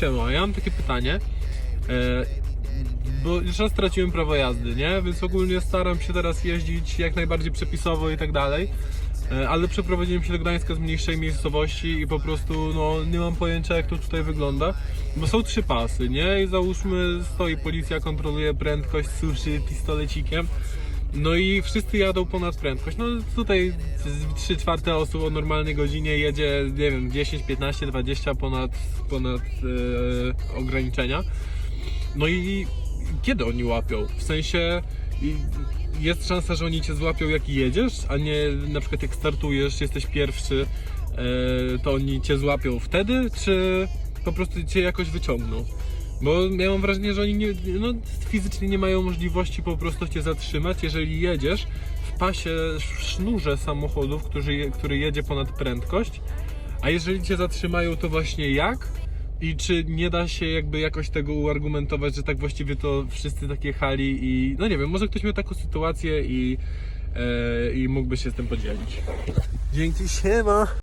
Siema, ja mam takie pytanie. E, bo już raz straciłem prawo jazdy, nie? Więc ogólnie staram się teraz jeździć jak najbardziej przepisowo i tak dalej. E, Ale przeprowadziłem się do Gdańska z mniejszej miejscowości i po prostu no, nie mam pojęcia jak to tutaj wygląda. Bo są trzy pasy, nie? I załóżmy stoi policja, kontroluje prędkość, suszy pistolecikiem. No i wszyscy jadą ponad prędkość. No tutaj 3 czwarte osób o normalnej godzinie jedzie, nie wiem, 10, 15, 20 ponad, ponad e, ograniczenia. No i kiedy oni łapią? W sensie jest szansa, że oni cię złapią jak jedziesz, a nie na przykład jak startujesz, jesteś pierwszy, e, to oni cię złapią wtedy, czy po prostu cię jakoś wyciągną? Bo ja mam wrażenie, że oni nie, no, fizycznie nie mają możliwości po prostu cię zatrzymać, jeżeli jedziesz w pasie, w sznurze samochodów, który, który jedzie ponad prędkość, a jeżeli cię zatrzymają, to właśnie jak? I czy nie da się jakby jakoś tego uargumentować, że tak właściwie to wszyscy tak jechali i no nie wiem, może ktoś miał taką sytuację i, e, i mógłby się z tym podzielić. Dzięki, siema!